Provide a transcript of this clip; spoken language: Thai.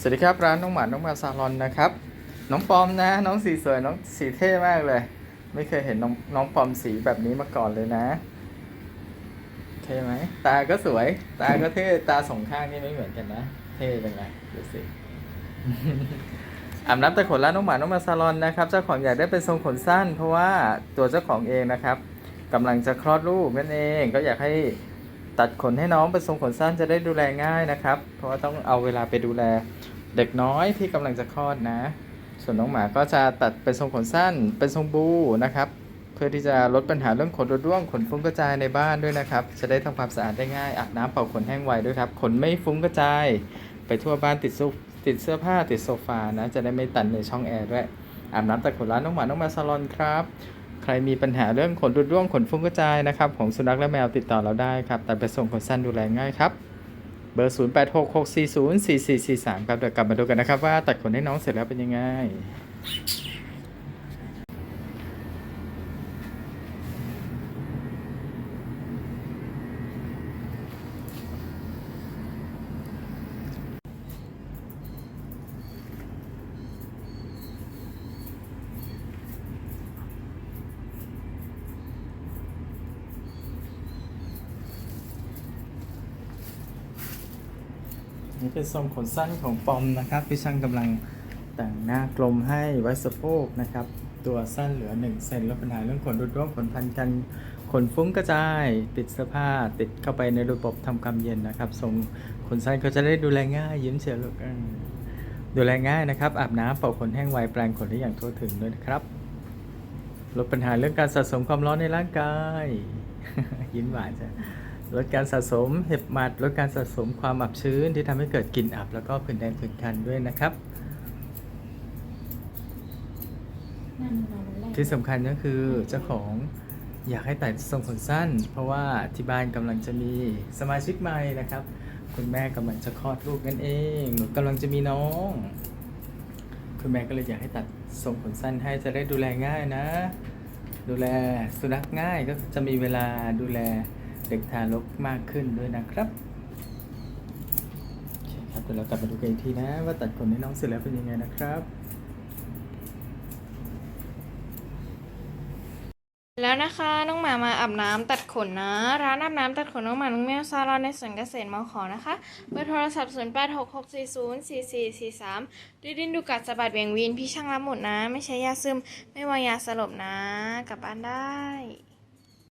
สวัสดีครับร้านน้องหมาน้องมาซาลอนนะครับ น้องปอมนะ น้องสีสวยน้องสีเท่มากเลย ไม่เคยเห็นน้องน้องปอมสีแบบนี้มาก่อนเลยนะเท่ไหมตาก็สวย ตาก็เท่ตาสองข้างนี่ไม่เหมือนกันนะ เท่เป็นไงดูสิอาบน้ำแต่ขนร้านน้องหมาน้องมาซาลอนนะครับเจ้าของอยากได้เป็นทรงขนสั้น เพราะว่าตัวเจ้าของเองนะครับกำลังจะคลอดลูกนั่นเองก็อยากให้ ตัดขนให้น้องเป็นทรงขนสั้นจะได้ดูแลง่ายนะครับ เพราะว่าต้องเอาเวลาไปดูแลเด็กน้อยที่กำลังจะคลอดนะ ส่วนน้องหมาก็จะตัดเป็นทรงขนสั้น เป็นทรงบูนะครับ เพื่อที่จะลดปัญหาเรื่องขนร่วงขนฟุ้งกระจายในบ้านด้วยนะครับ จะได้ทำความสะอาดได้ง่ายอาบน้ำเป่าขนแห้งไวด้วยครับขนไม่ฟุ้งกระจาย ไปทั่วบ้านติดซุติดเสื้อผ้าติดโซฟานะจะได้ไม่ตันในช่องแอร์ด้วยอาบน้ำตัดขนร้านน้องหมาน้องแมวซาลอนครับ ใครมีปัญหาเรื่องขนรุดร่วงขนฟุ้งกระจายนะครับของสุนัขและแมวติดต่อเราได้ครับแต่ไปส่งขนสั้นดูแลง่ายครับเบอร์ 0866404443 ครับเดี๋ยวกลับมาดูกันนะครับว่าตัดขนให้น้องเสร็จแล้วเป็นยังไง นี่เป็นทรงขนสั้นของปอมนะครับพี่ช่างกำลังแต่งหน้ากลมให้ไว้สะโพกนะครับ ตัวสั้นเหลือ1เซนลดปัญหาเรื่องขนรุดร่วงขนพันกันขนฟุ้งกระจาย ติดเสื้อผ้าติดเข้าไปในระบบทำความเย็นนะครับทรงขนสั้นก็จะได้ดูแลง่ายยิ้มเฉียลูกดูแลง่ายนะครับ อาบน้ำเป่าขนแห้งไวแปรงขนได้อย่างทั่วถึงด้วยนะครับลดปัญหาเรื่องการสะสมความร้อนในร่างกาย ยิ้มหวานจ้ะ ลดการสะสมเห็บหมัดลดการสะสมความอับชื้นที่ทำให้เกิดกลิ่นอับ แล้วก็ผื่นแดงผื่นคันด้วยนะครับ ที่สำคัญก็คือเจ้าของอยากให้ตัดทรงผมสั้น เพราะว่าที่บ้านกำลังจะมีสมาชิกใหม่นะครับ คุณแม่กำลังจะคลอดลูกนั่นเองหนูกำลังจะมีน้อง คุณแม่ก็เลยอยากให้ตัดทรงผมสั้นให้จะได้ดูแลง่ายนะ ดูแลสุนัขง่ายก็จะมีเวลาดูแล เด็กทารกมากขึ้นด้วยนะครับโอเครับเดี๋ยวเรากลับมาดูกันอีกทีนะ ว่าตัดขนให้น้องเสร็จแล้วเป็นยังไงนะครับแล้วนะคะน้องหมามาอาบน้ำตัดขนนะ ร้านอาบน้ำตัดขนน้องหมาน้องแมวซาลอนในสวนเกษตรมอขอนะคะเบอร์โทรศัพท์0 8 6 6 4 0 4 4 4 3ดิดินดูกัดสะบัดเบี่ยงวีนพี่ช่างรับหมดนะ ไม่ใช้ยาซึม ไม่วางยาสลบนะ กลับบ้านได้